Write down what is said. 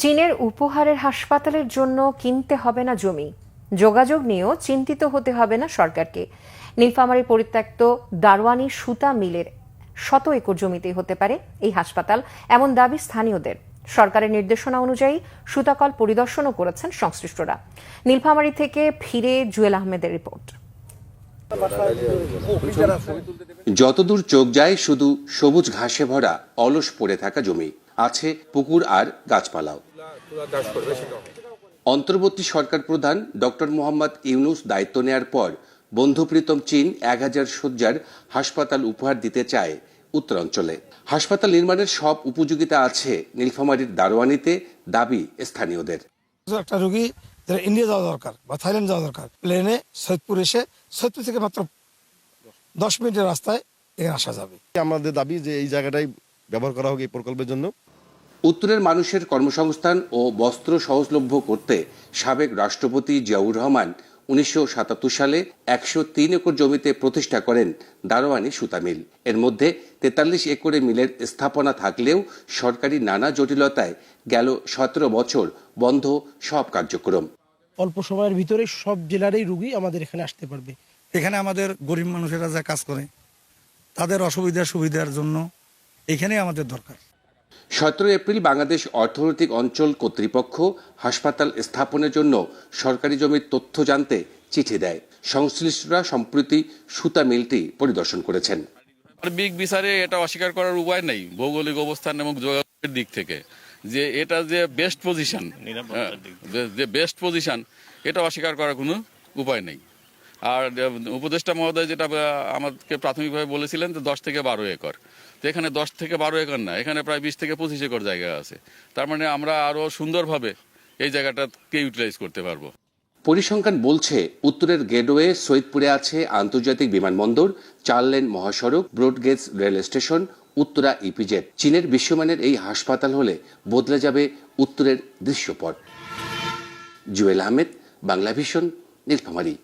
চীনের উপহারের হাসপাতালের জন্য কিনতে হবে না জমি। যোগাযোগ নিয়েও চিন্তিত হতে হবে না সরকারকে। নীলফামারী পরিত্যক্ত দারওয়ানি সুতা মিলের শত একর জমিতেই হতে পারে এই হাসপাতাল, এমন দাবি স্থানীয়দের। সরকারের নির্দেশনা অনুযায়ী সুতাকল পরিদর্শনও করেছেন সংশ্লিষ্টরা। নীলফামারী থেকে ফিরে জুয়েল আহমেদের রিপোর্ট। যতদূর চোখ যায়, শুধু সবুজ ঘাসে ভরা অলস পড়ে থাকা জমি। আছে পুকুর আর গাছপালাও। অন্তর্বর্তী সরকার প্রধান ডক্টর মোহাম্মদ ইউনুস দায়িত্ব নেয়ার পর বন্ধু বন্ধুপ্রীতম চীন এক হাজার শয্যার হাসপাতাল উপহার দিতে চায় উত্তরাঞ্চলে। হাসপাতাল নির্মাণের সব উপযোগিতা আছে নীলফামারীর দারোয়ানিতে দাবি স্থানীয়দের। একটা রুগী যারা ইন্ডিয়া যাওয়া দরকার বা থাইল্যান্ড যাওয়া দরকার প্লেনে সৈয়দপুর এসে সৈয়দপুর থেকে মাত্র দশ মিনিটের রাস্তায় এখানে আসা যাবে। আমাদের দাবি যে এই জায়গাটাই ব্যবহার করা হোক এই প্রকল্পের জন্য। উত্তরের মানুষের কর্মসংস্থান ও বস্ত্র সহজলভ্য করতে সাবেক রাষ্ট্রপতি জিয়াউর রহমান উনিশশো সাতাত্তর সালে একশো তিন একর জমিতে প্রতিষ্ঠা করেন দারোয়ানি সুতা মিল এর মধ্যে তেতাল্লিশ একরে মিলের স্থাপনা থাকলেও সরকারি নানা জটিলতায় গেল সতেরো বছর বন্ধ সব কার্যক্রম। অল্প সময়ের ভিতরে সব জেলারই রুগী আমাদের এখানে আসতে পারবে। এখানে আমাদের গরিব মানুষেরা যা কাজ করে তাদের অসুবিধা সুবিধার জন্য এখানেই আমাদের দরকার। সতেরো এপ্রিল বাংলাদেশ অর্থনৈতিক অঞ্চল কর্তৃপক্ষ হাসপাতাল স্থাপনের জন্য সরকারি জমির তথ্য জানতে চিঠি দেয়। সংশ্লিষ্টরা সম্প্রতি সুতা মিলটি পরিদর্শন করেছেন। সার্বিক বিচারে এটা অস্বীকার করার উপায় নেই ভৌগোলিক অবস্থান এবং যোগাযোগের দিক থেকে। যে এটা যে বেস্ট পজিশন যে বেস্ট পজিশন এটা অস্বীকার করার কোনো উপায় নেই। আর উপদেষ্টা মহোদয় যেটা আমাদেরকে প্রাথমিকভাবে বলেছিলেন যে দশ থেকে বারো একর। তো এখানে দশ থেকে বারো একর না, এখানে প্রায় বিশ থেকে পঁচিশ একর জায়গা আছে। তার মানে আমরা আরও সুন্দরভাবে এই জায়গাটাকে ইউটিলাইজ করতে পারব। পরিসংখ্যান বলছে, উত্তরের গেটওয়ে সৈয়দপুরে আছে আন্তর্জাতিক বিমানবন্দর, চার লেন মহাসড়ক, broad gauge rail station, Uttara EPZ. চীনের বিশ্বমানের এই হাসপাতাল হলে বদলে যাবে উত্তরের দৃশ্যপট। জুয়েল আহমেদ, বাংলা ভিশন, নীলফামারী।